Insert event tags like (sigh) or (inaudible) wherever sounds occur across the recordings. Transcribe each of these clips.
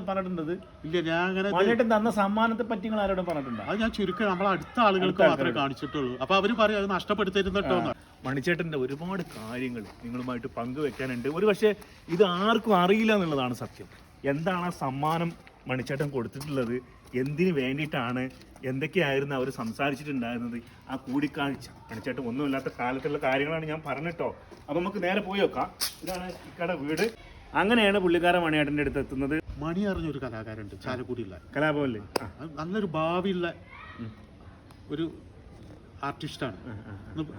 പറഞ്ഞിട്ടുണ്ടത്? ഇല്ല ഞാൻ അങ്ങനെ ഇത് തന്ന സമ്മാനത്തെ പറ്റി നിങ്ങൾ ആരോടും പറഞ്ഞിട്ടുണ്ടോ? അത് ഞാൻ ചുരുക്കം നമ്മളെ അടുത്ത ആളുകൾക്ക് മാത്രമേ കാണിച്ചിട്ടുള്ളൂ. അപ്പൊ അവർ പറയും അത് നഷ്ടപ്പെടുത്തരുത് മണിച്ചേട്ടന്റെ. ഒരുപാട് കാര്യങ്ങൾ നിങ്ങളുമായിട്ട് പങ്കുവെക്കാനുണ്ട്. ഒരു പക്ഷേ ഇത് ആർക്കും അറിയില്ല എന്നുള്ളതാണ് സത്യം. എന്താണ് ആ സമ്മാനം മണിച്ചേട്ടൻ കൊടുത്തിട്ടുള്ളത്? എന്തിനു വേണ്ടിയിട്ടാണ്? എന്തൊക്കെയായിരുന്നു അവർ സംസാരിച്ചിട്ടുണ്ടായിരുന്നത്? ആ കൂടിക്കാഴ്ച. മണിച്ചേട്ടൻ ഒന്നുമില്ലാത്ത കാലത്തുള്ള കാര്യങ്ങളാണ് ഞാൻ പറഞ്ഞിട്ടോ. അപ്പം നമുക്ക് നേരെ പോയി വെക്കാം ഇതാണ് ഇക്കടെ വീട്. അങ്ങനെയാണ് പുള്ളിക്കാരൻ മണിയേട്ടന്റെ അടുത്ത് എത്തുന്നത്. മണി അറിഞ്ഞൊരു കലാകാരുണ്ട് ചാലക്കുടിയുള്ള കലാഭവനിൽ നല്ലൊരു ഭാവിയുള്ള ഒരു ആർട്ടിസ്റ്റാണ്.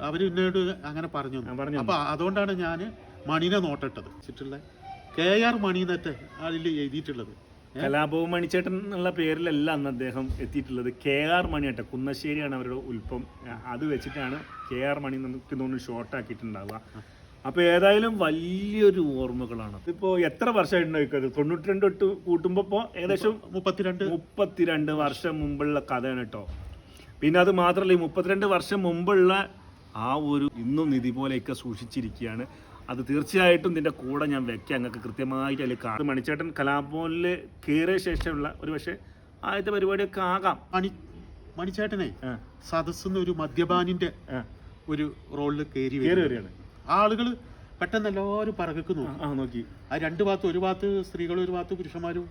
അവർ എന്നോട് അങ്ങനെ പറഞ്ഞു. അപ്പൊ അതുകൊണ്ടാണ് ഞാൻ മണിനെ നോട്ടിട്ടത്. വെച്ചിട്ടുള്ള കെ ആർ മണി എന്നൊക്കെ അതിൽ എഴുതിയിട്ടുള്ളത് കലാഭവൻ മണിച്ചേട്ടൻ എന്നുള്ള പേരിലല്ല അന്ന് അദ്ദേഹം എത്തിയിട്ടുള്ളത്. കെ ആർ മണിയേട്ടൻ കുന്നശ്ശേരിയാണ് അവരുടെ ഉൽപ്പം. അത് വെച്ചിട്ടാണ് കെ ആർ മണി നമുക്ക് തോന്നുന്നു ഷോർട്ട് ആക്കിയിട്ടുണ്ടാവുക. അപ്പൊ ഏതായാലും വലിയൊരു ഓർമ്മകളാണ്. ഇപ്പോ എത്ര വർഷമായിട്ടുണ്ടായിരിക്കും തൊണ്ണൂറ്റി രണ്ട് തൊട്ട് കൂട്ടുമ്പോ ഇപ്പോ ഏകദേശം മുപ്പത്തിരണ്ട്. മുപ്പത്തിരണ്ട് വർഷം മുമ്പുള്ള കഥയാണ് കേട്ടോ. പിന്നെ അത് മാത്രമല്ല ഈ മുപ്പത്തിരണ്ട് വർഷം മുമ്പുള്ള ആ ഒരു ഇന്നും നിധി പോലെയൊക്കെ സൂക്ഷിച്ചിരിക്കുകയാണ്. അത് തീർച്ചയായിട്ടും ഇതിന്റെ കൂടെ ഞാൻ വെക്കാം. ഞങ്ങൾക്ക് കൃത്യമായിട്ട് അതിൽ കാണും. മണിച്ചേട്ടൻ കലാഭവനിൽ കയറിയ ശേഷമുള്ള ഒരു പക്ഷേ ആദ്യത്തെ പരിപാടിയൊക്കെ ആകാം. മണി മണിച്ചേട്ടനെ സദസ്സിന്ന് ഒരു മദ്യപാനിന്റെ ഒരു റോളിൽ കയറി കയറി വരും വരികയാണ്. ആളുകൾ പെട്ടെന്ന് എല്ലാവരും പറകക്ക് നോക്കും. നോക്കി. ആ രണ്ട് ഭാഗത്ത് ഒരു ഭാഗത്ത് സ്ത്രീകളും ഒരു ഭാഗത്ത് പുരുഷന്മാരും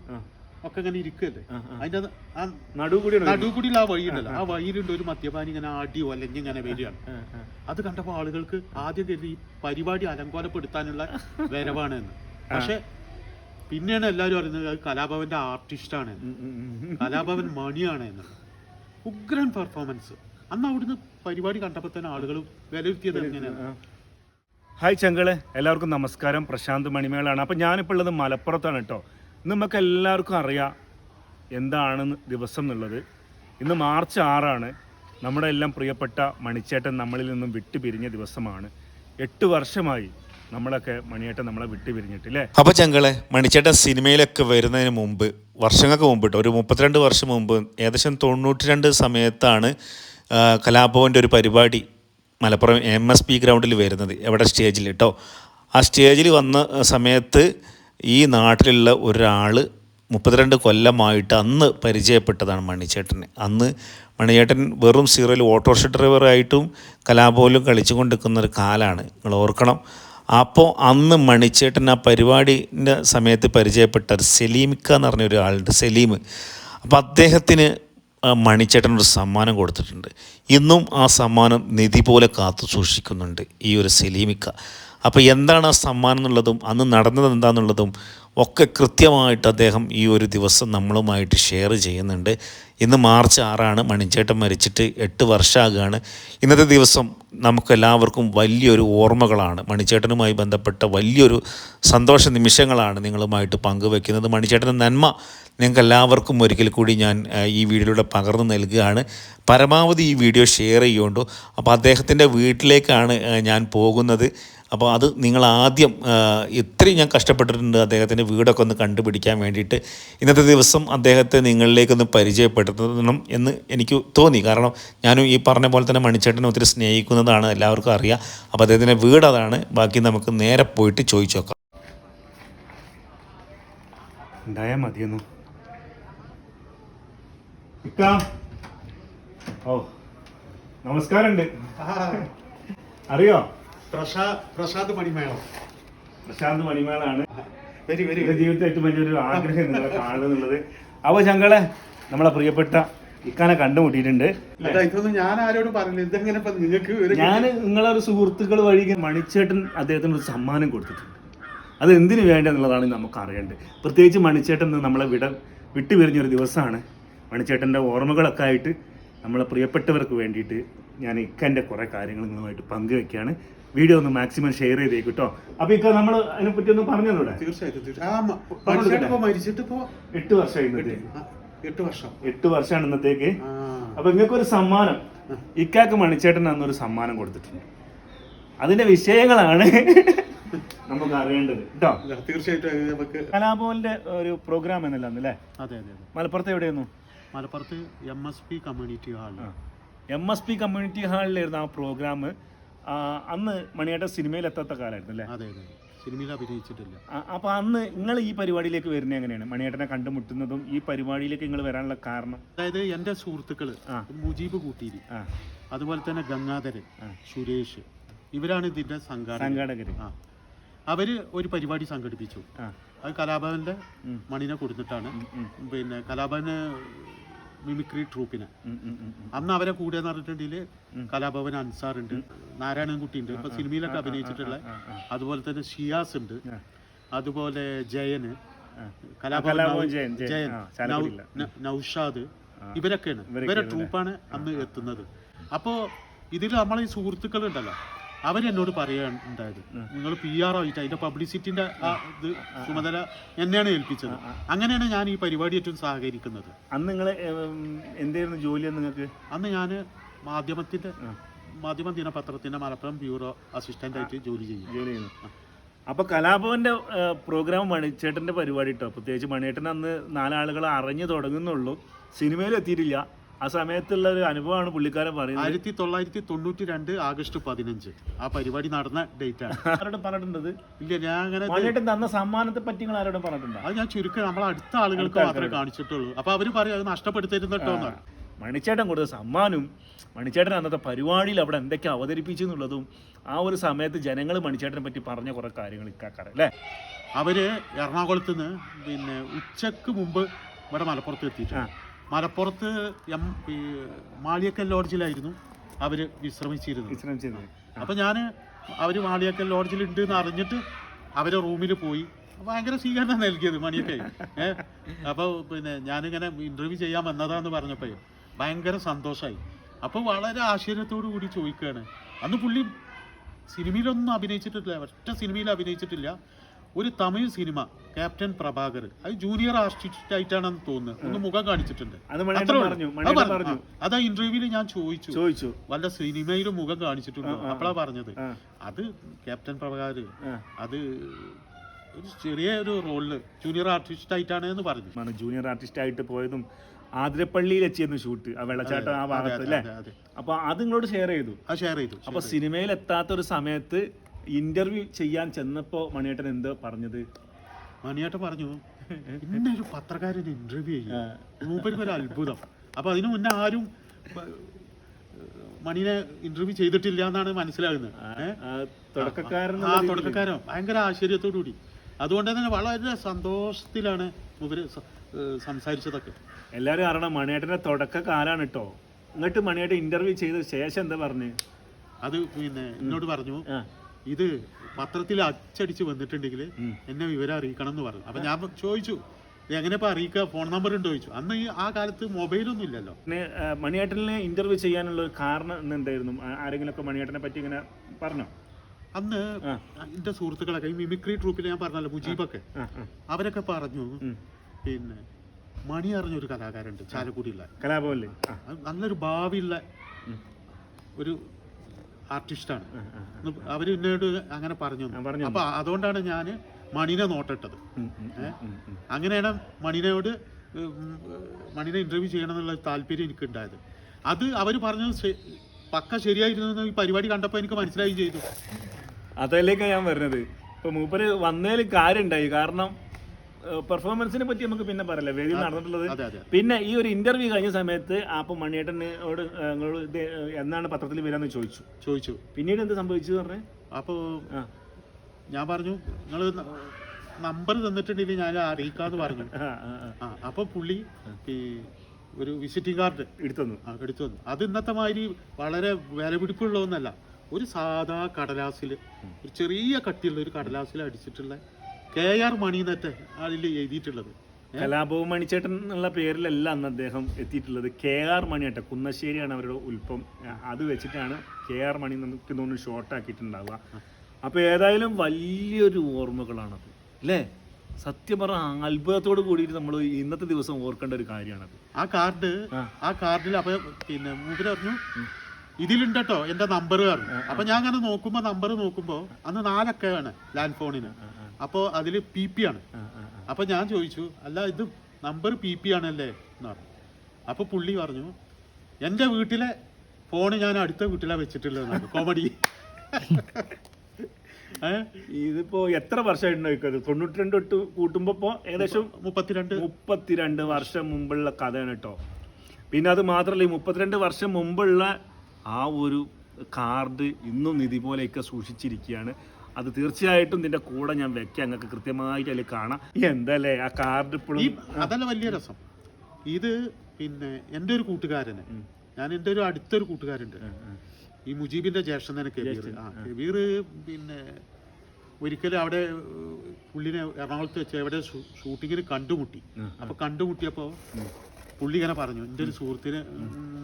ഒക്കെ ഇങ്ങനെ ഇരിക്കല്ലേ. അതിന്റെ അത് ആ നടു കൂടിയാണ് നടുകൂടിയിൽ ആ വഴിയുണ്ടല്ലോ. ആ വഴിയിലുണ്ട് ഒരു മദ്യപാനി ഇങ്ങനെ ആടിയോ അല്ലെങ്കിൽ ഇങ്ങനെ വരികയാണ്. അത് കണ്ടപ്പോൾ ആളുകൾക്ക് ആദ്യം കരുതി ഈ പരിപാടി അലങ്കോലപ്പെടുത്താനുള്ള വരവാണ് എന്ന്. പക്ഷെ പിന്നെയാണ് എല്ലാവരും അറിയുന്നത് അത് കലാഭവന്റെ ആർട്ടിസ്റ്റാണ് എന്ന്. ഉം. കലാഭവൻ മണിയാണ് എന്ന്. ഉഗ്രൻ പെർഫോമൻസ്. അന്ന് അവിടുന്ന് പരിപാടി കണ്ടപ്പോൾ തന്നെ ആളുകൾ വിലയിരുത്തിയത് എങ്ങനെയാണ്. ഹായ് ചങ്കളെ എല്ലാവർക്കും നമസ്കാരം. പ്രശാന്ത് മണിമേളാണ്. അപ്പോൾ ഞാനിപ്പോൾ ഉള്ളത് മലപ്പുറത്താണ് കേട്ടോ. ഇന്ന് നമുക്ക് എല്ലാവർക്കും അറിയാം എന്താണ് ദിവസം എന്നുള്ളത്. ഇന്ന് മാർച്ച് ആറാണ്. നമ്മുടെ എല്ലാം പ്രിയപ്പെട്ട മണിച്ചേട്ടൻ നമ്മളിൽ നിന്നും വിട്ടുപിരിഞ്ഞ ദിവസമാണ്. എട്ട് വർഷമായി നമ്മളൊക്കെ മണിയേട്ടൻ നമ്മളെ വിട്ടുപിരിഞ്ഞിട്ട് അല്ലേ അപ്പോൾ ചങ്കളെ മണിച്ചേട്ടൻ സിനിമയിലൊക്കെ വരുന്നതിന് മുമ്പ് വർഷങ്ങൾക്ക് മുമ്പ് കേട്ടോ ഒരു മുപ്പത്തിരണ്ട് വർഷം മുമ്പ് ഏകദേശം തൊണ്ണൂറ്റി രണ്ട് സമയത്താണ് കലാഭവന്റെ ഒരു പരിപാടി മലപ്പുറം എം എസ് പി ഗ്രൗണ്ടിൽ വരുന്നത് എവിടെ സ്റ്റേജിൽ കേട്ടോ ആ സ്റ്റേജിൽ വന്ന സമയത്ത് ഈ നാട്ടിലുള്ള ഒരാൾ മുപ്പത്തിരണ്ട് കൊല്ലമായിട്ട് അന്ന് പരിചയപ്പെട്ടതാണ് മണിച്ചേട്ടനെ. അന്ന് മണിചേട്ടൻ വെറും സീറോയിൽ ഓട്ടോറിക്ഷ ഡ്രൈവറായിട്ടും കലാപോലും കളിച്ചു കൊണ്ടിരിക്കുന്ന ഒരു കാലമാണ് നിങ്ങൾ ഓർക്കണം. അപ്പോൾ അന്ന് മണിച്ചേട്ടൻ ആ പരിപാടിന്റെ സമയത്ത് പരിചയപ്പെട്ട സെലീമിക്ക എന്ന് പറഞ്ഞ ഒരാളുണ്ട് സലീം. അപ്പോൾ അദ്ദേഹത്തിന് മണിച്ചേട്ടൻ ഒരു സമ്മാനം കൊടുത്തിട്ടുണ്ട്. ഇന്നും ആ സമ്മാനം നിധി പോലെ കാത്തു സൂക്ഷിക്കുന്നുണ്ട് ഈ ഒരു സെലീമിക്ക. അപ്പോൾ എന്താണ് ആ സമ്മാനം എന്നുള്ളതും അന്ന് നടന്നത് എന്താണെന്നുള്ളതും ഒക്കെ കൃത്യമായിട്ട് അദ്ദേഹം ഈ ഒരു ദിവസം നമ്മളുമായിട്ട് ഷെയർ ചെയ്യുന്നുണ്ട്. ഇന്ന് മാർച്ച് ആറാണ് മണിച്ചേട്ടൻ മരിച്ചിട്ട് എട്ട് വർഷമാകുകയാണ്. ഇന്നത്തെ ദിവസം നമുക്കെല്ലാവർക്കും വലിയൊരു ഓർമ്മകളാണ്. മണിച്ചേട്ടനുമായി ബന്ധപ്പെട്ട വലിയൊരു സന്തോഷ നിമിഷങ്ങളാണ് നിങ്ങളുമായിട്ട് പങ്കുവെക്കുന്നത്. മണിച്ചേട്ടന്റെ നന്മ നിങ്ങൾക്ക് എല്ലാവർക്കും ഒരിക്കൽ കൂടി ഞാൻ ഈ വീഡിയോയിലൂടെ പകർന്നു നൽകുകയാണ്. പരമാവധി ഈ വീഡിയോ ഷെയർ ചെയ്യുകയുണ്ടോ അപ്പോൾ അദ്ദേഹത്തിന്റെ വീട്ടിലേക്കാണ് ഞാൻ പോകുന്നത്. അപ്പോൾ അത് നിങ്ങൾ ആദ്യം ഇത്രയും ഞാൻ കഷ്ടപ്പെട്ടിട്ടുണ്ട് അദ്ദേഹത്തിന്റെ വീടൊക്കെ ഒന്ന് കണ്ടുപിടിക്കാൻ വേണ്ടിയിട്ട്. ഇന്നത്തെ ദിവസം അദ്ദേഹത്തെ നിങ്ങളിലേക്കൊന്ന് പരിചയപ്പെടുത്തണം എന്ന് എനിക്ക് തോന്നി. കാരണം ഞാനും ഈ പറഞ്ഞ പോലെ തന്നെ മണിച്ചേട്ടനെ ഒത്തിരി സ്നേഹിക്കുന്നതാണ് എല്ലാവർക്കും അറിയാം. അപ്പോൾ അദ്ദേഹത്തിന്റെ വീട് അതാണ്. ബാക്കി നമുക്ക് നേരെ പോയിട്ട് ചോദിച്ചു നോക്കാം. ഉണ്ടായാൽ മതിയെന്നു? ഇക്ക ഓ നമസ്കാരമുണ്ട്. അറിയോ? പ്രശാന്ത് മണിമേളം പ്രശാന്ത് മണിമേളാണ് ജീവിതത്തിൽ ഏറ്റവും വലിയൊരു ആഗ്രഹം നിങ്ങളെ കാണുക എന്നുള്ളത്. അപ്പൊ ഞങ്ങളെ നമ്മളെ പ്രിയപ്പെട്ട ഇക്കാനെ കണ്ടുമുട്ടിയിട്ടുണ്ട്. ഇതൊന്നും ഞാൻ ആരോടും പറഞ്ഞില്ല. ഇതെങ്ങനെ നിങ്ങൾക്ക് ഞാൻ നിങ്ങളെ ഒരു സുഹൃത്തുക്കൾ വഴി മണിച്ചേട്ടൻ അദ്ദേഹത്തിന് ഒരു സമ്മാനം കൊടുത്തിട്ടുണ്ട്. അത് എന്തിനു വേണ്ട എന്നുള്ളതാണ് നമുക്ക് അറിയേണ്ടത് പ്രത്യേകിച്ച് മണിച്ചേട്ടൻ നമ്മളെ വിട വിട്ടുപിരിഞ്ഞൊരു ദിവസമാണ്. മണിച്ചേട്ടന്റെ ഓർമ്മകളൊക്കെ ആയിട്ട് നമ്മളെ പ്രിയപ്പെട്ടവർക്ക് വേണ്ടിയിട്ട് ഞാൻ ഇക്കന്റെ കുറേ കാര്യങ്ങൾ നിങ്ങളുമായിട്ട് പങ്കുവെക്കുകയാണ്. വീഡിയോ ഒന്ന് മാക്സിമം ഷെയർ ചെയ്തേക്കും കേട്ടോ. അപ്പൊ ഇക്ക നമ്മൾ അതിനെ പറ്റി ഒന്ന് പറഞ്ഞു തന്നൂടെ തീർച്ചയായിട്ടും. മരിച്ചിട്ട് ഇപ്പോ എട്ട് വർഷമായി വർഷം. എട്ട് വർഷമാണ് ഇന്നത്തേക്ക് അപ്പൊ നിങ്ങൾക്ക് ഒരു സമ്മാനം. ഇക്കാക്ക് മണിച്ചേട്ടൻ അന്നൊരു സമ്മാനം കൊടുത്തിട്ടുണ്ട്. അതിന്റെ വിഷയങ്ങളാണ് (laughs) നമുക്ക് അറിയേണ്ടത് കേട്ടോ? തീർച്ചയായിട്ടും കലാഭവന്റെ ഒരു പ്രോഗ്രാം എന്നല്ലേ അതെ അതെ. മലപ്പുറത്ത് എവിടെയായിരുന്നു? മലപ്പുറത്ത് എം എസ് പി കമ്മ്യൂണിറ്റി ഹാളിൽ എം എസ് പി കമ്മ്യൂണിറ്റി ഹാളിലായിരുന്നു ആ പ്രോഗ്രാം അന്ന് മണിയേട്ട സിനിമയിൽ എത്താത്ത കാലമായിരുന്നു അല്ലേ? അതെ അതെ. സിനിമയിൽ അഭിനയിച്ചിട്ടില്ല. അപ്പൊ അന്ന് നിങ്ങൾ ഈ പരിപാടിയിലേക്ക് വരുന്നത് എങ്ങനെയാണ്? മണിയേട്ടനെ കണ്ടുമുട്ടുന്നതും ഈ പരിപാടിയിലേക്ക് നിങ്ങൾ വരാനുള്ള കാരണം? അതായത് എന്റെ സുഹൃത്തുക്കൾ ആ. മുജീബ് കൂട്ടിയിരി അതുപോലെ തന്നെ ഗംഗാധരൻ സുരേഷ് ഇവരാണ് ഇതിന്റെ സംഘാടകർ. സംഘാടകര്. അവർ ഒരു പരിപാടി സംഘടിപ്പിച്ചു. അത് കലാഭവന്റെ. മണിനെ കൊടുത്തിട്ടാണ്. പിന്നെ കലാഭവന് മിമിക്രി ട്രൂപ്പിനെ. അന്ന് അവരെ കൂടെ എന്ന് പറഞ്ഞിട്ടുണ്ടെങ്കിൽ കലാഭവൻ അൻസാർ ഉണ്ട് നാരായണൻകുട്ടി ഉണ്ട്. ഇപ്പൊ സിനിമയിലൊക്കെ അഭിനയിച്ചിട്ടുള്ള. അതുപോലെ തന്നെ ഷിയാസ് ഉണ്ട്. അതുപോലെ ജയന് കലാഭവൻ ജയൻ, നൌഷാദ് ഇവരൊക്കെയാണ്. ഇവരെ ട്രൂപ്പാണ് അന്ന് എത്തുന്നത്. അപ്പോ ഇതിൽ നമ്മളെ ഈ സുഹൃത്തുക്കൾ ഉണ്ടല്ലോ അവരെന്നോട് പറയാനുണ്ടായത്. നിങ്ങൾ പി ആർ ആയിട്ട് അതിന്റെ പബ്ലിസിറ്റിന്റെ ആ ഇത് ചുമതല എന്നെയാണ് ഏൽപ്പിച്ചത്. അങ്ങനെയാണ് ഞാൻ ഈ പരിപാടി ഏറ്റവും സഹകരിക്കുന്നത്. അന്ന് നിങ്ങൾ എന്തായിരുന്നു ജോലി നിങ്ങൾക്ക്? അന്ന് ഞാൻ മാധ്യമത്തിന്റെ മാധ്യമ ദിനപത്രത്തിന്റെ മലപ്പുറം ബ്യൂറോ അസിസ്റ്റന്റ് ആയിട്ട് ജോലി ചെയ്യും ജോലി ചെയ്യുന്നു. അപ്പൊ കലാഭവന്റെ പ്രോഗ്രാം മണിച്ചേട്ടന്റെ പരിപാടി കേട്ടോ. പ്രത്യേകിച്ച് മണിയേട്ടൻ അന്ന് നാലാളുകൾ അറിഞ്ഞു തുടങ്ങുന്നുള്ളൂ. സിനിമയിൽ എത്തിയിട്ടില്ല ആ സമയത്തുള്ള ഒരു അനുഭവമാണ് പുള്ളിക്കാരൻ പറയുന്നത്. ആയിരത്തി തൊള്ളായിരത്തി തൊണ്ണൂറ്റി രണ്ട് ആഗസ്റ്റ് പതിനഞ്ച്. ആ പരിപാടി നടന്ന ഡേറ്റ് ആണ് (laughs) ആരോടും പറഞ്ഞിട്ടുണ്ട് ഇല്ല ഞാൻ അങ്ങനെ മണിയേട്ടൻ തന്ന സമ്മാനത്തെ പറ്റി നിങ്ങൾ ആരോടും പറഞ്ഞിട്ടുണ്ട്? അത് ഞാൻ ചുരുക്കം നമ്മളെ അടുത്ത ആളുകൾക്ക് മാത്രമേ കാണിച്ചിട്ടുള്ളൂ. അപ്പൊ അവർ പറയും അത് നഷ്ടപ്പെടുത്തരുത് കേട്ടോ. മണിച്ചേട്ടൻ കൊടുത്ത സമ്മാനം മണിച്ചേട്ടൻ അന്നത്തെ പരിപാടിയിൽ അവിടെ എന്തൊക്കെ അവതരിപ്പിച്ചു എന്നുള്ളതും ആ ഒരു സമയത്ത് ജനങ്ങൾ മണിച്ചേട്ടനെ പറ്റി പറഞ്ഞ കുറെ കാര്യങ്ങൾ ഇക്കാക്കാറ് അല്ലേ? അവർ എറണാകുളത്ത് നിന്ന് പിന്നെ ഉച്ചയ്ക്ക് മുമ്പ് ഇവിടെ മലപ്പുറത്ത് എത്തിയിട്ടുണ്ട്. മലപ്പുറത്ത് എം ഈ മാളിയക്കൽ ലോഡ്ജിലായിരുന്നു അവർ വിശ്രമിച്ചിരുന്നത്. വിശ്രമം ചെയ്തത് അപ്പൊ ഞാൻ അവർ മാളിയക്കൽ ലോഡ്ജിലുണ്ട് എന്ന് അറിഞ്ഞിട്ട് അവരെ റൂമിൽ പോയി. ഭയങ്കര സ്വീകരണം നൽകിയത് മണിയൊക്കെ. ഏഹ് അപ്പോൾ പിന്നെ ഞാനിങ്ങനെ ഇന്റർവ്യൂ ചെയ്യാൻ വന്നതാന്ന് പറഞ്ഞപ്പോൾ ഭയങ്കര സന്തോഷമായി അപ്പോൾ വളരെ ആശ്ചര്യത്തോടു കൂടി ചോദിക്കുകയാണ് അന്ന് പുള്ളി സിനിമയിലൊന്നും അഭിനയിച്ചിട്ടില്ല. ഒറ്റ സിനിമയിൽ അഭിനയിച്ചിട്ടില്ല. ഒരു തമിഴ് സിനിമ ക്യാപ്റ്റൻ പ്രഭാകർ. അത് ജൂനിയർ ആർട്ടിസ്റ്റ് ആയിട്ടാണെന്ന് തോന്നുന്നത് ഒന്ന് മുഖം കാണിച്ചിട്ടുണ്ട്. അത് ആ, ഇന്റർവ്യൂവിൽ ഞാൻ ചോദിച്ചു. ചോദിച്ചു. വല്ല സിനിമയിൽ മുഖം കാണിച്ചിട്ടുണ്ടോ? അപ്പളാ പറഞ്ഞത്. അത് ക്യാപ്റ്റൻ പ്രഭാകർ അത് ഒരു ചെറിയ ഒരു റോളിൽ ജൂനിയർ ആർട്ടിസ്റ്റ് ആയിട്ടാണ് എന്ന് പറഞ്ഞു ജൂനിയർ ആർട്ടിസ്റ്റ് ആയിട്ട് പോയതും ആതിരപ്പള്ളിയിൽ വെച്ചിരുന്നു ഷൂട്ട് ആ വെള്ളച്ചാട്ടം ആ ഭാഗത്ത് അല്ലേ? അപ്പൊ അത് നിങ്ങളോട് ഷെയർ ചെയ്തു. ആ ഷെയർ ചെയ്തു അപ്പൊ സിനിമയിൽ എത്താത്ത ഒരു സമയത്ത് ഇന്റർവ്യൂ ചെയ്യാൻ ചെന്നപ്പോ മണിയേട്ടൻ എന്ത് പറഞ്ഞത്? മണിയേട്ടൻ പറഞ്ഞു ഇന്ന ഒരു പത്രക്കാരൻ ഇന്റർവ്യൂ ചെയ്യും. മൂപ്പർക്ക് ഒരു അത്ഭുതം. അപ്പൊ അതിനു മുന്നേ ആരും മണിനെ ഇന്റർവ്യൂ ചെയ്തിട്ടില്ല എന്നാണ് മനസ്സിലാകുന്നത്. ആ, തുടക്കക്കാരൻ ആ ഭയങ്കര ആശ്ചര്യത്തോടു കൂടി അതുകൊണ്ട് തന്നെ വളരെ സന്തോഷത്തിലാണ് ഇവർ സ- സംസാരിച്ചതൊക്കെ. എല്ലാരും അറിയണം മണിയേട്ടന്റെ തുടക്കക്കാരാണ് കേട്ടോ എന്നിട്ട് മണിയേട്ടൻ ഇന്റർവ്യൂ ചെയ്ത ശേഷം എന്താ പറഞ്ഞു? അത് പിന്നെ എന്നോട് പറഞ്ഞു ഇത് പത്രത്തിൽ അച്ചടിച്ച് വന്നിട്ടുണ്ടെങ്കിൽ എന്നെ വിവരം അറിയിക്കണം എന്ന് പറഞ്ഞു. അപ്പൊ ഞാൻ ചോദിച്ചു എങ്ങനെയപ്പോ അറിയിക്കുക? ഫോൺ നമ്പർ ഉണ്ടോ? ചോദിച്ചു. അന്ന് ഈ ആ കാലത്ത് മൊബൈലൊന്നും ഇല്ലല്ലോ. പിന്നെ മണിയേട്ടനെ ഇന്റർവ്യൂ ചെയ്യാനുള്ള ഒരു കാരണം എന്തായിരുന്നു? ആരെങ്കിലും ഒക്കെ മണിയേട്ടനെ പറ്റി ഇങ്ങനെ പറഞ്ഞോ? അന്ന്. എന്റെ സുഹൃത്തുക്കളൊക്കെ ഈ മിമിക്രി ട്രൂപ്പിൽ ഞാൻ പറഞ്ഞല്ലോ മുജീബൊക്കെ. അവരൊക്കെ പറഞ്ഞു പിന്നെ മണി അറിഞ്ഞൊരു കലാകാരുണ്ട് ചാലക്കുടിയുള്ള അത് നല്ലൊരു ഭാവിയുള്ള ഒരു ആർട്ടിസ്റ്റാണ്. അവർ എന്നോട് അങ്ങനെ പറഞ്ഞു. അപ്പൊ അതുകൊണ്ടാണ് ഞാൻ മണിനെ നോട്ടിട്ടത്. അങ്ങനെയാണ് മണിനോട് മണിനെ ഇന്റർവ്യൂ ചെയ്യണം എന്നുള്ള താല്പര്യം എനിക്ക് ഉണ്ടായത് അത് അവർ പറഞ്ഞത് പക്ക ശരിയായിരുന്നു ഈ പരിപാടി കണ്ടപ്പോൾ എനിക്ക് മനസ്സിലായി ചെയ്തു. അതിലേക്കാണ് ഞാൻ പറഞ്ഞത്. ഇപ്പൊ മൂപ്പര് വന്നതിൽ കാര്യണ്ടായി. കാരണം പെർഫോമൻസിനെ പറ്റി നമുക്ക് പിന്നെ പറയല്ലേ? വേദി നടന്നിട്ടുള്ളത്. അതെ അതെ. പിന്നെ ഈ ഒരു ഇന്റർവ്യൂ കഴിഞ്ഞ സമയത്ത് അപ്പൊ മണിയേട്ടനോട് ഇത് എന്നാണ് പത്രത്തിൽ വരാന്ന് ചോദിച്ചു? ചോദിച്ചു. പിന്നീട് എന്ത് സംഭവിച്ചു പറഞ്ഞേ? അപ്പോ ഞാൻ പറഞ്ഞു നിങ്ങൾ നമ്പർ തന്നിട്ടുണ്ടെങ്കിൽ ഞാൻ അറിയിക്കാന്ന് പറഞ്ഞു. അപ്പൊ പുള്ളി ഈ ഒരു വിസിറ്റിംഗ് കാർഡ് എടുത്തു ആ എടുത്തു തന്നു അത് ഇന്നത്തെ മാതിരി വളരെ വിലപിടിപ്പുള്ള ഒന്നല്ല. ഒരു സാധാ കടലാസിൽ ഒരു ചെറിയ കട്ടിയുള്ള ഒരു കടലാസിൽ അടിച്ചിട്ടുള്ള കെ ആർ മണി എന്നിട്ട് അതിൽ എഴുതിയിട്ടുള്ളത് കലാഭവൻ മണിച്ചേട്ടൻ എന്നുള്ള പേരിലല്ല അന്ന് അദ്ദേഹം എത്തിയിട്ടുള്ളത്. കെ ആർ മണിയേട്ടൻ കുന്നശ്ശേരിയാണ് അവരുടെ ഉൽപ്പം. അത് വെച്ചിട്ടാണ് കെ ആർ മണി നമുക്ക് തോന്നുന്നു ഷോർട്ട് ആക്കിയിട്ടുണ്ടാവുക അപ്പൊ ഏതായാലും വലിയൊരു ഓർമ്മകളാണത്. അല്ലേ? സത്യം പറഞ്ഞ അത്ഭുതത്തോട് കൂടിയിട്ട് നമ്മൾ ഇന്നത്തെ ദിവസം ഓർക്കേണ്ട ഒരു കാര്യമാണത്. ആ കാർഡ് ആ. ആ കാർഡിൽ അപ്പൊ പിന്നെ മൂപ്പര് പറഞ്ഞു ഇതിലുണ്ട് കേട്ടോ എന്റെ നമ്പർ പറഞ്ഞു. അപ്പൊ ഞാൻ അങ്ങനെ നോക്കുമ്പോ നമ്പർ നോക്കുമ്പോ അന്ന് നാലൊക്കെയാണ് ലാൻഡ് ഫോണിന്. അപ്പോ അതിൽ പി പി ആണ്. ആ, ആ, ആ. അപ്പൊ ഞാൻ ചോദിച്ചു അല്ല ഇത് നമ്പർ പി പി ആണല്ലേ? എന്ന് പറഞ്ഞു. അപ്പോൾ പുള്ളി പറഞ്ഞു എന്റെ വീട്ടിലെ ഫോൺ ഞാൻ അടുത്ത വീട്ടിലാണ് വെച്ചിട്ടുള്ളത് കോമഡി? (laughs) ഇതിപ്പോ എത്ര വർഷമായിട്ടുണ്ടോ തൊണ്ണൂറ്റി രണ്ട് തൊട്ട് കൂട്ടുമ്പോ ഇപ്പോ ഏകദേശം മുപ്പത്തിരണ്ട്. മുപ്പത്തിരണ്ട് വർഷം മുമ്പുള്ള കഥയാണ് കേട്ടോ പിന്നെ അത് മാത്രമല്ല ഈ മുപ്പത്തിരണ്ട് വർഷം മുമ്പുള്ള ആ ഒരു കാർഡ് ഇന്നും നിധി പോലെയൊക്കെ സൂക്ഷിച്ചിരിക്കുകയാണ്. അത് തീർച്ചയായിട്ടും നിന്റെ കൂടെ ഞാൻ വെക്കാം. നിങ്ങൾക്ക് കൃത്യമായിട്ട് അതിൽ കാണാം. എന്തല്ലേ? ആ കാർഡ് ഇപ്പോഴും അതല്ല വലിയ രസം. ഇത് പിന്നെ എന്റെ ഒരു കൂട്ടുകാരന്. ഞാൻ എന്റെ ഒരു അടുത്തൊരു കൂട്ടുകാരുണ്ട് ഈ മുജീബിന്റെ ജ്യേഷ്ഠൻ തന്നെ കബീർ. ആ കബീർ പിന്നെ ഒരിക്കലും അവിടെ പുള്ളിനെ എറണാകുളത്ത് വെച്ച് എവിടെ ഷൂട്ടിങ്ങിന് കണ്ടുമുട്ടി. അപ്പൊ കണ്ടുമുട്ടിയപ്പോ പുള്ളി ഇങ്ങനെ പറഞ്ഞു എന്റെ ഒരു സുഹൃത്തിന്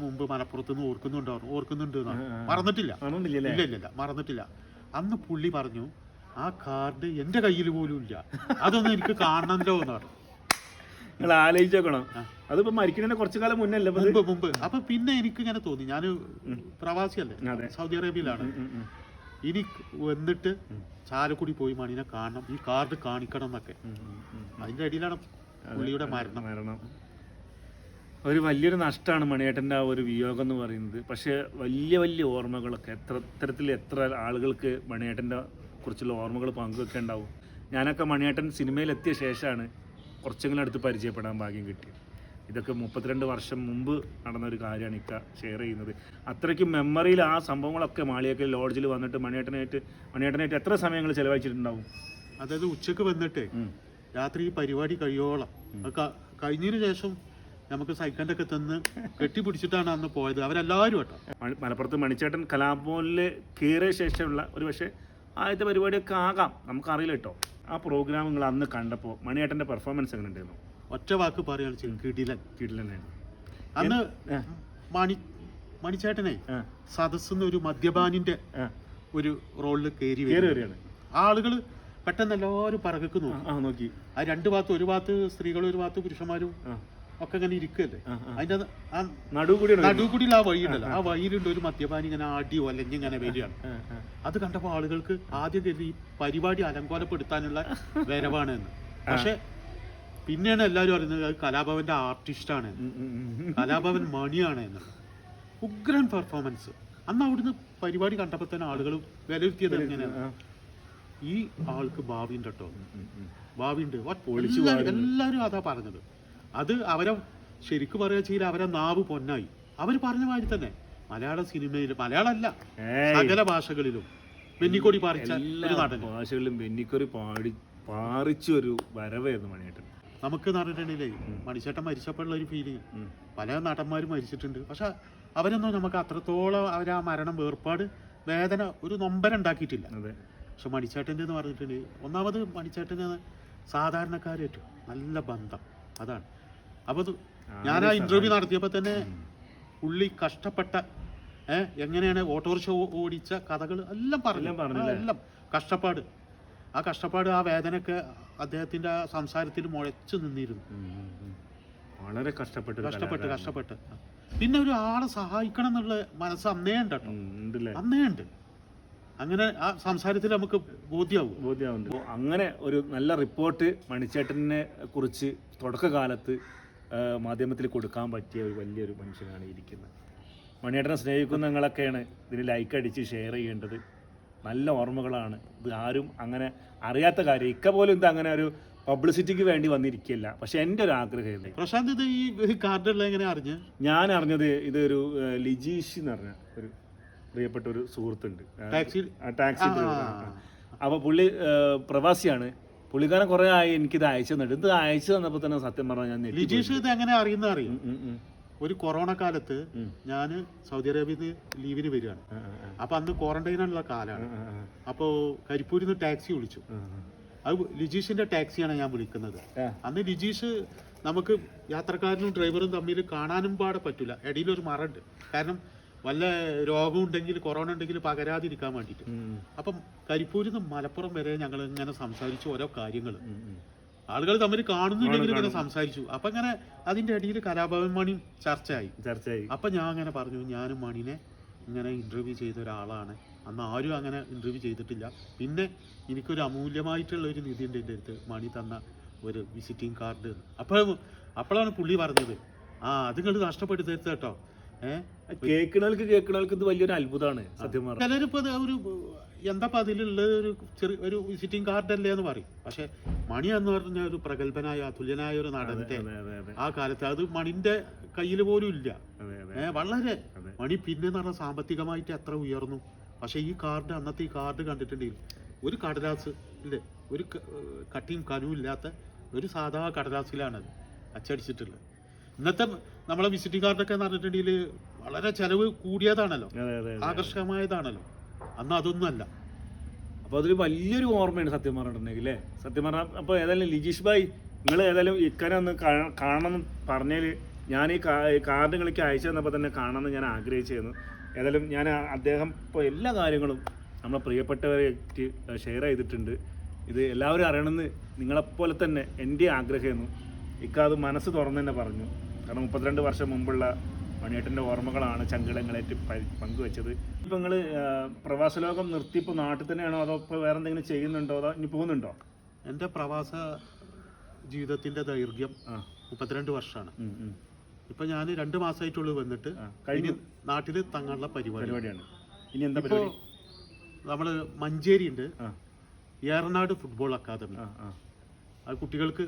മുമ്പ് മലപ്പുറത്ത് നിന്ന് ഓർക്കുന്നുണ്ടോ ഓർക്കുന്നുണ്ട് മറന്നിട്ടില്ല. ഇല്ല ഇല്ല. മറന്നിട്ടില്ല. അന്ന് പുള്ളി പറഞ്ഞു ആ കാർഡ് എന്റെ കയ്യിൽ പോലും ഇല്ല. അതൊന്നും എനിക്ക് കാണണമല്ലോ എന്ന് പറഞ്ഞു. നിങ്ങൾ ആലോചിച്ചോക്കണം അതിപ്പോ മരിക്കുന്നതിന് കുറച്ചു കാലം മുന്നേ അല്ലേ മുമ്പ് മുമ്പ്. അപ്പൊ പിന്നെ എനിക്ക് ഇങ്ങനെ തോന്നി ഞാൻ പ്രവാസിയല്ലേ. സൗദി അറേബ്യയിലാണ്. ഇനി വന്നിട്ട് ചാലക്കുടി പോയി മണിനെ കാണണം. ഈ കാർഡ് കാണിക്കണം എന്നൊക്കെ. അതിന്റെ അടിയിലാണ് പുള്ളിയുടെ മരണം. മരണം. ഒരു വലിയൊരു നഷ്ടമാണ് മണിയേട്ടന്റെ ആ ഒരു വിയോഗം എന്ന് പറയുന്നത്. പക്ഷേ വലിയ വലിയ ഓർമ്മകളൊക്കെ എത്ര ഇത്തരത്തിൽ എത്ര ആളുകൾക്ക് മണിയേട്ടന്റെ കുറിച്ചുള്ള ഓർമ്മകൾ പങ്കുവെക്കേണ്ടാവും ഞാനൊക്കെ മണിയേട്ടൻ സിനിമയിലെത്തിയ ശേഷമാണ് കുറച്ചെങ്കിലും അടുത്ത് പരിചയപ്പെടാൻ ഭാഗ്യം കിട്ടിയത്. ഇതൊക്കെ മുപ്പത്തിരണ്ട് വർഷം മുമ്പ് നടന്ന ഒരു കാര്യമാണ് ഇക്ക ഷെയർ ചെയ്യുന്നത്. അത്രയ്ക്കും മെമ്മറിയിൽ ആ സംഭവങ്ങളൊക്കെ മാളിയൊക്കെ ലോഡ്ജിൽ വന്നിട്ട് മണിയേട്ടനായിട്ട് മണിയേട്ടനായിട്ട് എത്ര സമയങ്ങൾ ചിലവഴിച്ചിട്ടുണ്ടാവും? അതായത് ഉച്ചയ്ക്ക് വന്നിട്ട് രാത്രി ഈ പരിപാടി കഴിയോളം. കഴിഞ്ഞതിന് ശേഷം നമുക്ക് സൈക്കന്റെ ഒക്കെ തന്ന് കെട്ടിപ്പിടിച്ചിട്ടാണ് അന്ന് പോയത്. അവരെല്ലാവരും കേട്ടോ. മലപ്പുറത്ത് മണിച്ചേട്ടൻ കലാഭവനിൽ കയറിയ ശേഷമുള്ള ഒരു പക്ഷേ ആദ്യത്തെ പരിപാടിയൊക്കെ ആകാം. നമുക്കറിയില്ല കേട്ടോ. ആ പ്രോഗ്രാമുകൾ അന്ന് കണ്ടപ്പോൾ മണിയേട്ടന്റെ പെർഫോമൻസ് എങ്ങനെ ഉണ്ടായിരുന്നു ഒറ്റ വാക്ക് പറയുകയാണ് ചെയ്യുന്നത് കിടിലൻ. കീഴിൽ അന്ന് മണി മണിച്ചേട്ടനെ സദസ്സിന്ന് ഒരു മദ്യപാനിന്റെ ഒരു റോളിൽ കയറി കയറി വരും വരികയാണ്. ആളുകൾ പെട്ടെന്ന് എല്ലാവരും പറകക്ക് നോക്കി. ആ നോക്കി. ആ രണ്ട് ഭാഗത്ത് ഒരു ഭാഗത്ത് സ്ത്രീകളും ഒരു ഭാഗത്ത് പുരുഷന്മാരും ഒക്കെ ഇങ്ങനെ ഇരിക്കല്ലേ? ആ, ആ. അതിന്റെ ആ നടു ഉണ്ടല്ലോ നടുകൂടിയിൽ ആ വഴിയുണ്ടല്ലോ. ആ വഴിയിലുണ്ട് ഒരു മദ്യപാനി ഇങ്ങനെ അടി ഒലഞ്ഞ് ഇങ്ങനെ വരികയാണ്. ആ, ആ. അത് കണ്ടപ്പോൾ ആളുകൾക്ക് ആദ്യം കരുതി ഈ പരിപാടി അലങ്കോലപ്പെടുത്താനുള്ള (laughs) വരവാണ് എന്ന്. പക്ഷെ പിന്നെയാണ് എല്ലാവരും അറിയുന്നത് അത് കലാഭവന്റെ ആർട്ടിസ്റ്റാണ്. കലാഭവൻ മണിയാണ് എന്നുള്ളത് ഉഗ്രൻ പെർഫോമൻസ്. അന്ന് അവിടുന്ന് പരിപാടി കണ്ടപ്പോൾ തന്നെ ആളുകൾ വിലയിരുത്തിയത് എങ്ങനെയാണ്? ആ. ഈ ആൾക്ക് ഭാവിയുണ്ട് കേട്ടോ. ഭാവിയുണ്ട്. എല്ലാവരും അതാ പറഞ്ഞത്. അത് അവരെ ശരിക്കും പറയുക ചെയ്യില്ല അവരെ നാവ് പൊന്നായി. അവർ പറഞ്ഞ മാതിരി തന്നെ. മലയാള സിനിമയിൽ മലയാളമല്ല. സകല ഭാഷകളിലും വെന്നിക്കോടി പാറിച്ച എല്ലാ ഭാഷകളിലും വെന്നിക്കോടി പാടി പാറിച്ച ഒരു വരവായിരുന്നു മണിയേട്ടൻ. നമുക്ക് നടന്നിട്ടുണ്ടെങ്കിലേ മണിച്ചേട്ടൻ മരിച്ചപ്പോഴുള്ള ഒരു ഫീൽ പല നടന്മാരും മരിച്ചിട്ടുണ്ട്. പക്ഷെ അവരൊന്നും നമുക്ക് അത്രത്തോളം അവർ ആ മരണം വേർപാട് വേദന ഒരു നൊമ്പരം ഉണ്ടാക്കിയിട്ടില്ല. അതെ. പക്ഷെ മണിച്ചേട്ടന്റെ എന്ന് പറഞ്ഞിട്ടുണ്ടെങ്കിൽ ഒന്നാമത് മണിച്ചേട്ടന് സാധാരണക്കാരേറ്റവും നല്ല ബന്ധം. അതാണ്. അപ്പോൾ ഞാൻ ആ ഇന്റർവ്യൂ നടത്തിയപ്പോൾ തന്നെ പുള്ളി കഷ്ടപ്പെട്ട എങ്ങനെയാണ് ഓട്ടോറിക്ഷ ഓടിച്ച കഥകൾ എല്ലാം പറഞ്ഞു. എല്ലാം കഷ്ടപ്പാട്. ആ കഷ്ടപ്പാട് ആ വേദനയൊക്കെ അദ്ദേഹത്തിന്റെ ആ സംസാരത്തിൽ മുഴച്ചു നിന്നിരുന്നു. വളരെ കഷ്ടപ്പെട്ട് കഷ്ടപ്പെട്ട്. കഷ്ടപ്പെട്ട് പിന്നെ ഒരു ആളെ സഹായിക്കണം എന്നുള്ള മനസ്സ് അന്നേ ഉണ്ട് കേട്ടോ. അന്നേ ഉണ്ട്. അങ്ങനെ ആ സംസാരത്തിൽ നമുക്ക് ബോധ്യമാവും ബോധ്യമുണ്ട് അങ്ങനെ ഒരു നല്ല റിപ്പോർട്ട് മണിച്ചേട്ടനെ കുറിച്ച് തുടക്കകാലത്ത് മാധ്യമത്തിൽ കൊടുക്കാൻ പറ്റിയ ഒരു വലിയൊരു മനുഷ്യനാണ് ഇരിക്കുന്നത്. മണിയേട്ടനെ സ്നേഹിക്കുന്ന നിങ്ങളൊക്കെയാണ് ഇതിന് ലൈക്ക് അടിച്ച് ഷെയർ ചെയ്യേണ്ടത്. നല്ല ഓർമ്മകളാണ്. ഇത് ആരും അങ്ങനെ അറിയാത്ത കാര്യം. ഇക്ക പോലും ഇത് അങ്ങനെ ഒരു പബ്ലിസിറ്റിക്ക് വേണ്ടി വന്നിരിക്കില്ല പക്ഷെ എന്റെ ഒരു ആഗ്രഹം പ്രശാന്ത് ഇത് ഈ കാർഡ് എങ്ങനെ അറിഞ്ഞു? ഞാൻ അറിഞ്ഞത് ഇതൊരു ലിജീഷ് എന്ന് പറഞ്ഞ ഒരു പ്രിയപ്പെട്ട ഒരു സുഹൃത്തുണ്ട്. ടാക്സി ടാക്സി ആ, ഡ്രൈവർ ആ, ആണ്. അപ്പൊ പുള്ളി പ്രവാസിയാണ്. പുള്ളിക്കാരൻ കുറെ ആയി എനിക്കിത് അയച്ചു തന്നിട്ട് ഇത് അയച്ചു തന്നപ്പോ തന്നെ സത്യം പറഞ്ഞാൽ ഞാൻ. ലിജീഷ് ഇത് എങ്ങനെ അറിയുന്ന അറിയും? ഉം, ഉം, ഉം. ഒരു കൊറോണ കാലത്ത് ഞാൻ ഞാൻ സൗദി അറേബ്യയിൽ നിന്ന് ലീവിന് വരികയാണ്. അപ്പൊ അന്ന് ക്വാറന്റൈനുള്ള കാലാണ്. ആ, ആ, അപ്പോൾ കരിപ്പൂരിൽ നിന്ന് ടാക്സി വിളിച്ചു. ആ, അത് ലിജീഷിന്റെ ടാക്സിയാണ് ഞാൻ വിളിക്കുന്നത്. ആ. അന്ന് ലിജീഷ് നമുക്ക് യാത്രക്കാരനും ഡ്രൈവറും തമ്മിൽ കാണാനും പാടെ പറ്റില്ല ഒരു മറുണ്ട് കാരണം വല്ല രോഗം ഉണ്ടെങ്കിൽ കൊറോണ ഉണ്ടെങ്കിൽ പകരാതിരിക്കാൻ വേണ്ടിയിട്ട്. അപ്പം കരിപ്പൂരിൽ നിന്ന് മലപ്പുറം വരെ ഞങ്ങൾ ഇങ്ങനെ സംസാരിച്ചു ഓരോ കാര്യങ്ങൾ. ആളുകൾ തമ്മിൽ കാണുന്നുണ്ടെങ്കിൽ ഇങ്ങനെ സംസാരിച്ചു. അപ്പൊ ഇങ്ങനെ അതിന്റെ ഇടയിൽ കലാഭവൻ മണി ചർച്ചയായി. ചർച്ചയായി. അപ്പൊ ഞാൻ അങ്ങനെ പറഞ്ഞു ഞാനും മണിനെ ഇങ്ങനെ ഇന്റർവ്യൂ ചെയ്ത ഒരാളാണ്. അന്ന് ആരും അങ്ങനെ ഇന്റർവ്യൂ ചെയ്തിട്ടില്ല. പിന്നെ എനിക്കൊരു അമൂല്യമായിട്ടുള്ള ഒരു നിധി ഉണ്ട് എന്റെ അടുത്ത്. മണി തന്ന ഒരു വിസിറ്റിംഗ് കാർഡ് അപ്പോൾ അപ്പോഴാണ് പുള്ളി പറഞ്ഞത് ആ അത് നിങ്ങൾ നഷ്ടപ്പെടുത്തരുത് കേട്ടോ. കേൾക്കണൾക്ക് കേൾക്കണവർക്ക് ഇത് വലിയൊരു അത്ഭുതമാണ് സത്യം പറഞ്ഞു ചിലരിപ്പോ ഒരു എന്താ അതിലുള്ളത് ഒരു ചെറിയ ഒരു വിസിറ്റിംഗ് കാർഡ് അല്ലേ എന്ന് പറയും. പക്ഷെ മണി എന്ന് പറഞ്ഞ ഒരു പ്രഗത്ഭനായ അതുല്യനായ ഒരു നടന്റെ ആ കാലത്ത് അത് മണിന്റെ കയ്യിൽ പോലും ഇല്ല. വളരെ. മണി പിന്നെ എന്ന് പറഞ്ഞാൽ സാമ്പത്തികമായിട്ട് എത്ര ഉയർന്നു. പക്ഷെ ഈ കാർഡ് അന്നത്തെ ഈ കാർഡ് കണ്ടിട്ടുണ്ടെങ്കിൽ ഒരു കടലാസ് ഇല്ലേ? ഒരു കട്ടിയും കനവും ഇല്ലാത്ത ഒരു സാധാ കടലാസിലാണത് അച്ചടിച്ചിട്ടുള്ളത്. ഇന്നത്തെ നമ്മളെ വിസിറ്റിംഗ് കാർഡൊക്കെ എന്ന് പറഞ്ഞിട്ടുണ്ടെങ്കിൽ വളരെ ചെലവ് കൂടിയതാണല്ലോ. ആകർഷകമായതാണല്ലോ. അന്ന് അതൊന്നുമല്ല. അപ്പൊ അതൊരു വലിയൊരു ഓർമ്മയാണ് സത്യം പറഞ്ഞിട്ടുണ്ടെങ്കിൽ അല്ലേ? സത്യം പറഞ്ഞാൽ അപ്പൊ ഏതായാലും ലിജീഷ് ഭായ് നിങ്ങൾ ഏതായാലും ഇക്കനെ ഒന്ന് കാണണം പറഞ്ഞാൽ ഞാൻ ഈ കാർഡ് നിങ്ങൾക്ക് അയച്ചു തന്നപ്പോൾ തന്നെ കാണണമെന്ന് ഞാൻ ആഗ്രഹിച്ചിരുന്നു. ഏതായാലും ഞാൻ അദ്ദേഹം ഇപ്പോൾ എല്ലാ കാര്യങ്ങളും നമ്മളെ പ്രിയപ്പെട്ടവരായിട്ട് ഷെയർ ചെയ്തിട്ടുണ്ട്. ഇത് എല്ലാവരും അറിയണമെന്ന് നിങ്ങളെപ്പോലെ തന്നെ എന്റെ ആഗ്രഹമായിരുന്നു. ഇക്ക അത് മനസ്സ് തുറന്നു തന്നെ പറഞ്ഞു. കാരണം മുപ്പത്തിരണ്ട് വർഷം മുമ്പുള്ള മണിയേട്ടന്റെ ഓർമ്മകളാണ് ചങ്കിടങ്ങളായിട്ട് പങ്കുവെച്ചത്. ഇപ്പം നിങ്ങൾ പ്രവാസ ലോകം നിർത്തി ഇപ്പോൾ നാട്ടിൽ തന്നെയാണോ അതോ ഇപ്പോൾ വേറെ എന്തെങ്കിലും ചെയ്യുന്നുണ്ടോ അതോ ഇനി പോകുന്നുണ്ടോ? എന്റെ പ്രവാസ ജീവിതത്തിന്റെ ദൈർഘ്യം ആ. മുപ്പത്തിരണ്ട് വർഷമാണ്. ഉം. ഞാൻ രണ്ട് മാസമായിട്ടുള്ളൂ വന്നിട്ട്. കഴിഞ്ഞ. നാട്ടിൽ തങ്ങാനുള്ള പരിപാടി. പരിപാടിയാണ്. ഇനി എന്താ ഇപ്പോ പരിപാടി? നമ്മൾ മഞ്ചേരി ഉണ്ട്. Eranad football academy. ആ ആ. അത് കുട്ടികൾക്ക്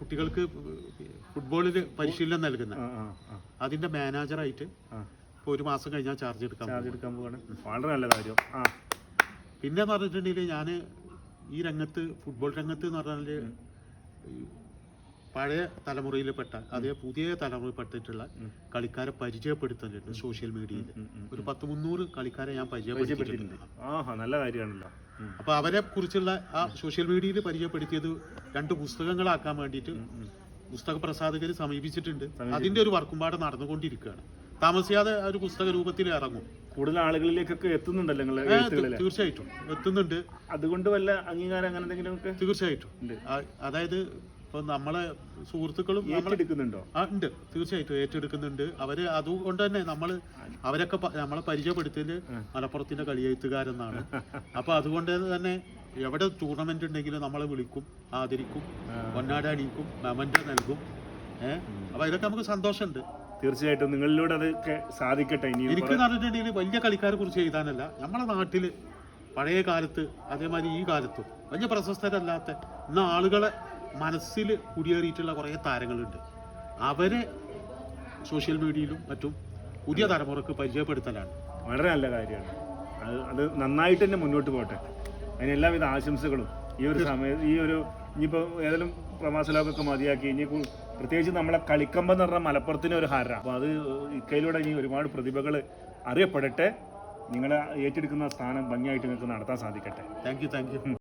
കുട്ടികൾക്ക് ഫുട്ബോളിൽ പരിശീലനം നൽകുന്ന. അതിന്റെ മാനേജറായിട്ട് ആയിട്ട് ഇപ്പൊ ഒരു മാസം കഴിഞ്ഞാൽ ചാർജ് എടുക്കാൻ ചാർജ് എടുക്കാൻ പോവാണ്. വളരെ നല്ല കാര്യം. ആ. പിന്നെ എന്ന് പറഞ്ഞിട്ടുണ്ടെങ്കിൽ ഞാൻ ഈ രംഗത്ത് ഫുട്ബോൾ രംഗത്ത് എന്ന് പറഞ്ഞാൽ പഴയ തലമുറയിൽപ്പെട്ട അതേ പുതിയ തലമുറയിൽപ്പെട്ടിട്ടുള്ള കളിക്കാരെ പരിചയപ്പെടുത്തുന്നുണ്ട് സോഷ്യൽ മീഡിയയിൽ. ഒരു പത്ത് മുന്നൂറ് കളിക്കാരെ ഞാൻ പരിചയപ്പെടുത്തിയിട്ടുണ്ട്. നല്ല കാര്യമാണല്ലോ. അപ്പൊ അവരെ കുറിച്ചുള്ള ആ സോഷ്യൽ മീഡിയയിൽ പരിചയപ്പെടുത്തിയത് രണ്ട് പുസ്തകങ്ങളാക്കാൻ വേണ്ടിയിട്ട് പുസ്തക പ്രസാധകർ സമീപിച്ചിട്ടുണ്ട്. അതിന്റെ ഒരു വർക്കും പാടെ നടന്നുകൊണ്ടിരിക്കുകയാണ്. താമസിയാതെ ഒരു പുസ്തക രൂപത്തിൽ ഇറങ്ങും. കൂടുതൽ ആളുകളിലേക്കൊക്കെ എത്തുന്നുണ്ടല്ലോ നിങ്ങളെ തീർച്ചയായിട്ടും. എത്തുന്നുണ്ട്. അതുകൊണ്ട് വല്ല അംഗീകാരം അങ്ങനെ എന്തെങ്കിലും തീർച്ചയായിട്ടും. അതായത് ഇപ്പൊ നമ്മളെ സുഹൃത്തുക്കളും ഏറ്റെടുക്കുന്നുണ്ടോ? ആ ഉണ്ട്. തീർച്ചയായിട്ടും ഏറ്റെടുക്കുന്നുണ്ട്. അവർ അതുകൊണ്ട് തന്നെ നമ്മൾ അവരൊക്കെ നമ്മളെ പരിചയപ്പെടുത്തിയത് മലപ്പുറത്തിന്റെ കളിയെഴുത്തുകാരെന്നാണ്. അപ്പൊ അതുകൊണ്ട് തന്നെ എവിടെ ടൂർണമെന്റ് ഉണ്ടെങ്കിലും നമ്മളെ വിളിക്കും ആദരിക്കും പൊന്നാട അണിയിക്കും മെമന്റ് നൽകും. ഏഹ് അപ്പൊ ഇതൊക്കെ നമുക്ക് സന്തോഷമുണ്ട്. തീർച്ചയായിട്ടും നിങ്ങളിലൂടെ അതൊക്കെ സാധിക്കട്ടെ ഇനി എനിക്ക് പറഞ്ഞിട്ടുണ്ടെങ്കിൽ വലിയ കളിക്കാരെ കുറിച്ച് എഴുതാനല്ല. നമ്മളെ നാട്ടിൽ പഴയ കാലത്ത് അതേമാതിരി ഈ കാലത്തും വലിയ പ്രശസ്തരല്ലാത്ത ഇന്ന് ആളുകളെ മനസ്സിൽ കുടിയേറിയിട്ടുള്ള കുറേ താരങ്ങളുണ്ട്. അവരെ സോഷ്യൽ മീഡിയയിലും മറ്റും പുതിയ തലമുറയ്ക്ക് പരിചയപ്പെടുത്തലാണ്. വളരെ നല്ല കാര്യമാണ്. അത് അത് നന്നായിട്ട് തന്നെ മുന്നോട്ട് പോകട്ടെ അതിന് എല്ലാവിധ ആശംസകളും. ഈ ഒരു സമയത്ത് ഈ ഒരു ഇനിയിപ്പോൾ ഏതെങ്കിലും പ്രവാസ ലോകമൊക്കെ മതിയാക്കി. ഇനി പ്രത്യേകിച്ച് നമ്മളെ കളിക്കമ്പം എന്ന് പറഞ്ഞാൽ മലപ്പുറത്തിന് ഒരു ഹര അപ്പോൾ അത് ഇക്കയിലൂടെ ഇനി ഒരുപാട് പ്രതിഭകൾ അറിയപ്പെടട്ടെ. നിങ്ങളെ ഏറ്റെടുക്കുന്ന സ്ഥാനം ഭംഗിയായിട്ട് നിങ്ങൾക്ക് നടത്താൻ സാധിക്കട്ടെ. Thank you thank you